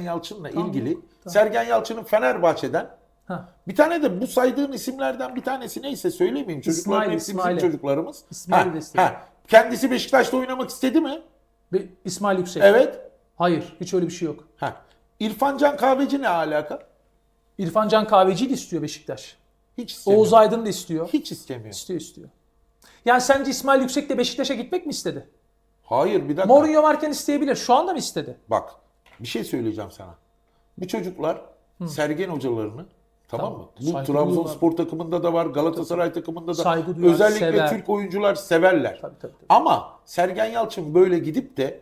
Yalçın'la Tamam, ilgili tamam. Sergen Yalçın'ın Fenerbahçe'den Ha. bir tane de bu saydığın isimlerden bir tanesi neyse söylemeyeyim. Çocukların İsmail, hepsi bizim İsmail'e. çocuklarımız. İsmail Ha, ha. Kendisi Beşiktaş'ta oynamak istedi mi? Be- İsmail Yüksek. Evet. Hayır, hiç öyle bir şey yok. Ha. İrfan Can Kahveci ne alaka? İrfan Can Kahveci'yi de istiyor Beşiktaş. Hiç istemiyor. Oğuz Aydın da istiyor. Hiç istemiyor. İstiyor istiyor. Yani sence İsmail Yüksek de Beşiktaş'a gitmek mi istedi? Hayır bir dakika. Mourinho varken isteyebilir. Şu anda mı istedi? Bak bir şey söyleyeceğim sana. Bu çocuklar Sergen hocalarını tamam, mı? Bu saygı Trabzonspor takımında da var, Galatasaray takımında da. Saygı duyar, özellikle sever. Türk oyuncular severler. Tabii, tabii, tabii. Ama Sergen Yalçın böyle gidip de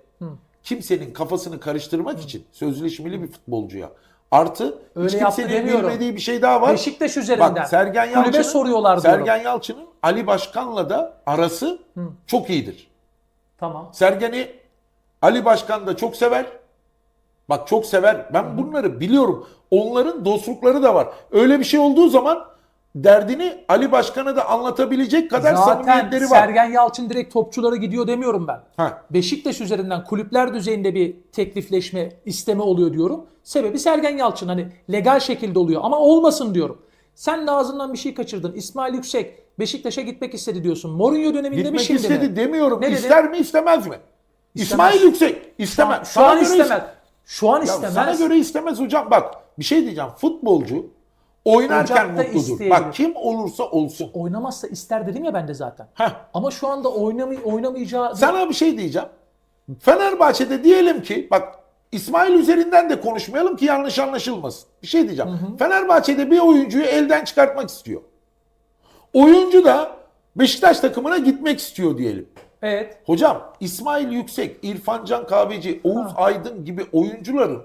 kimsenin kafasını karıştırmak için sözleşmeli bir futbolcuya artı Öyle hiç kimsenin bilmediği bir şey daha var. Beşiktaş üzerinden. Bak Sergen Yalçın'ın soruyorlar diyorum. Sergen Yalçın'ın Ali Başkan'la da arası çok iyidir. Tamam. Sergen'i Ali Başkan da çok sever. Bak çok sever. Ben bunları biliyorum. Onların dostlukları da var. Öyle bir şey olduğu zaman derdini Ali Başkan'a da anlatabilecek kadar Zaten samimiyetleri var. Sergen Yalçın direkt topçulara gidiyor demiyorum ben. Ha. Beşiktaş üzerinden kulüpler düzeyinde bir teklifleşme, isteme oluyor diyorum. Sebebi Sergen Yalçın hani legal şekilde oluyor ama olmasın diyorum. Sen de ağzından bir şey kaçırdın. İsmail Yüksek Beşiktaş'a gitmek istedi diyorsun. Mourinho döneminde mi Gitmek şimdi istedi mi? demiyorum. Ne dedi? İster mi istemez mi? İstemez. İsmail Yüksek istemez. Şu an göre istemez. Şu an Ya istemez. sana göre istemez hocam. Bak bir şey diyeceğim. Futbolcu oynarken Ocakta mutludur. isteyebilir. Bak kim olursa olsun. Oynamazsa ister dedim ya ben de zaten. Heh. Ama şu anda oynamay oynamayacağı... Sana bir şey diyeceğim. Fenerbahçe'de diyelim ki bak İsmail üzerinden de konuşmayalım ki yanlış anlaşılmasın. Bir şey diyeceğim. Fenerbahçe'de bir oyuncuyu elden çıkartmak istiyor. Oyuncu da Beşiktaş takımına gitmek istiyor diyelim. Evet. Hocam İsmail Yüksek, İrfan Can Kahveci, Oğuz Aydın gibi oyuncuların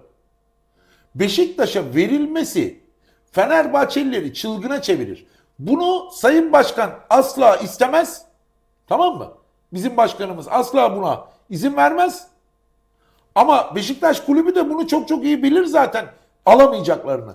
Beşiktaş'a verilmesi Fenerbahçelileri çılgına çevirir. Bunu Sayın Başkan asla istemez. Tamam mı? Bizim başkanımız asla buna izin vermez. Ama Beşiktaş kulübü de bunu çok çok iyi bilir zaten alamayacaklarını.